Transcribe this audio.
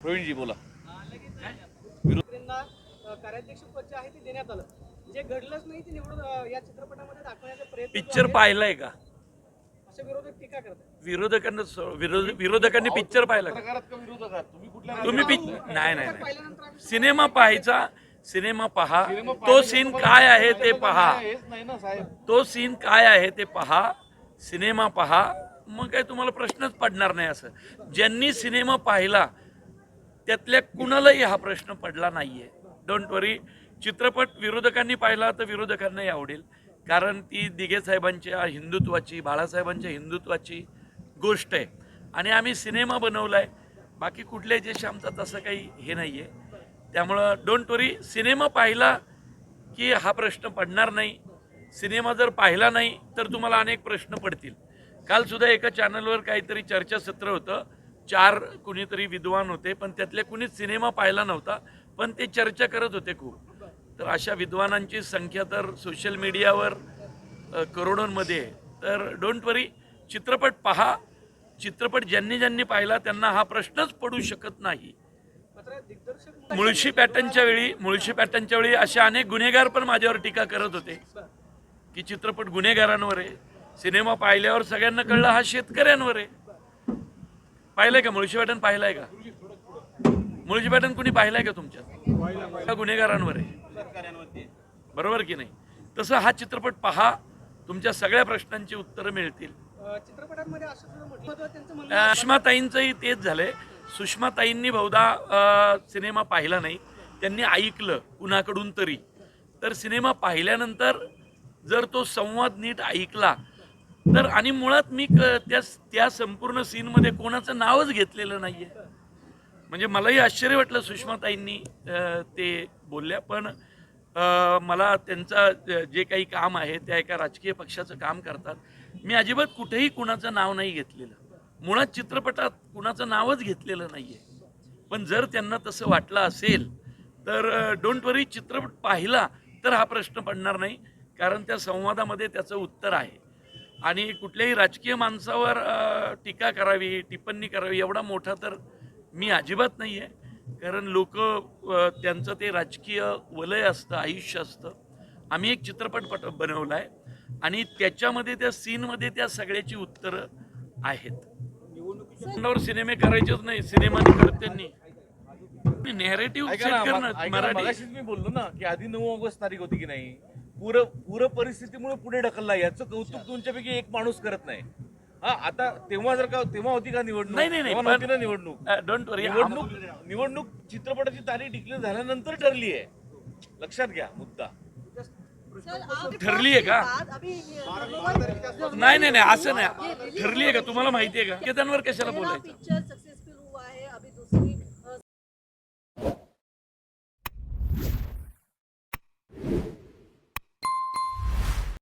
प्रवीणजी बोला. त्यांना अ, कार्याध्यक्ष पद जे आहे ते देण्यात आलं. जे घडलंच नाही ते निवडून अ, या चित्रपटामध्ये दाखवण्याचा प्रयत्न जो पिक्चर पाहिलाय का? विरोधकांना पिक्चर पाहिला तुम्ही कुठल्या तुम्ही पिक नाही नाही सिनेमा पाहायचा सिनेमा पहा. तो सीन काय आहे ते पहा. हेच नाही ना साहेब. तो सीन काय आहे ते पहा. सिनेमा पहा. मग काय तुम्हाला प्रश्नच पडणार नाही असं. ज्यांनी सिनेमा पाहिला त्यातल्या कुणालाही हा प्रश्न पडला नाहीये. डोंट वरी चित्रपट विरोधकांनी पाहिला तर विरोधकांनाही आवडेल. कारण ती दिघे साहेबांच्या हिंदुत्वाची बाळासाहेबांच्या हिंदुत्वाची गोष्ट आहे. आणि आम्ही सिनेमा बनवला आहे बाकी कुठल्याही देश आमचा तसं काही हे नाही आहे त्यामुळं डोंट वरी सिनेमा पाहिला की हा प्रश्न पडणार नाही. सिनेमा जर पाहिला नाही तर तुम्हाला अनेक प्रश्न पडतील. कालसुद्धा एका चॅनलवर काहीतरी चर्चासत्र होतं. चार कुणीतरी विद्वान होते पण त्यातले कुणीच सिनेमा पाहिला नव्हता पण ते चर्चा करत होते खूप. तर अशा विद्वानांची संख्या तर सोशल मीडियावर करोडोंमध्ये तर डोंट वरी चित्रपट पहा. चित्रपट ज्यांनी ज्यांनी पाहिला त्यांना हा प्रश्नच पडू शकत नाही. मुळशी पॅटर्नच्या वेळी मुळशी पॅटर्नच्या वेळी असे अनेक गुन्हेगार पण माझ्यावर टीका करत होते की चित्रपट गुन्हेगारांवर आहे. सिनेमा पाहिल्यावर सगळ्यांना कळलं हा शेतकऱ्यांवर आहे. पाहिलंय का? मुळशी पॅटर्न पाहिलाय का? मुळशी पॅटर्न कुणी पाहिलाय का तुमच्यात गुन्हेगारांवर आहे बरोबर की नाही? तसं हा चित्रपट पहा. तुमच्या सगळ्या प्रश्नांची उत्तरं मिळतील. चित्रपटांमध्ये सुषमाताईंचंही तेच झालंय. सुषमाताईंनी बहुधा सिनेमा पाहिला नाही. त्यांनी ऐकलं कुणाकडून तरी. तर सिनेमा पाहिल्यानंतर जर तो संवाद नीट ऐकला तर आणि मुळात मी क- त्या त्या संपूर्ण सीनमध्ये कोणाचं नावच घेतलेलं नाहीये. म्हणजे मलाही आश्चर्य वाटलं सुषमाताईंनी ते बोलल्या. पण मला त्यांचा जे काही काम आहे त्या एका राजकीय पक्षाचं काम करतात. मी अजिबात कुठेही कुणाचं नाव नाही घेतलेलं. मुळात चित्रपटात कुणाचं नावच घेतलेलं नाही आहे पण जर त्यांना तसं वाटलं असेल तर डोंट वरी चित्रपट पाहिला तर हा प्रश्न पडणार नाही. कारण त्या संवादामध्ये त्याचं उत्तर आहे. आणि कुठल्याही राजकीय माणसावर टीका करावी टिप्पणी करावी एवढा मोठा तर मी अजिबात नाही आहे कारण लोक त्यांचं ते राजकीय वलय असतं आयुष्य असतं. आम्ही एक चित्रपट पट बनवला आहे आणि त्याच्यामध्ये त्या सीनमध्ये त्या सगळ्याची उत्तरं आहेत. तोंडावर सिनेमे करायचेच नाही सिनेमाने करत्यांनी नेरेटिव्ह ऐका सेट ना, करणं ऐका ना, मराठी. मी बोललो ना की आधी नऊ ऑगस्ट तारीख होती की नाही? पूर पूर परिस्थितीमुळे पुढे ढकलला याचं कौतुक तुमच्यापैकी एक माणूस करत नाही. हा आता तेव्हा जर का तेव्हा होती का निवडणूक? नाही, नाही, नाही, तेव्हा नव्हती पण- ना निवडणूक? डोंट वरी निवडणूक निवडणूक चित्रपटाची तारीख डिक्लेअर झाल्यानंतर ठरली आहे. लक्षात घ्या मुद्दा. ठरली आहे का? नाही नाही नाही असं नाही. ठरली आहे का? तुम्हाला माहिती आहे का? केतांवर कशाला बोलायचं?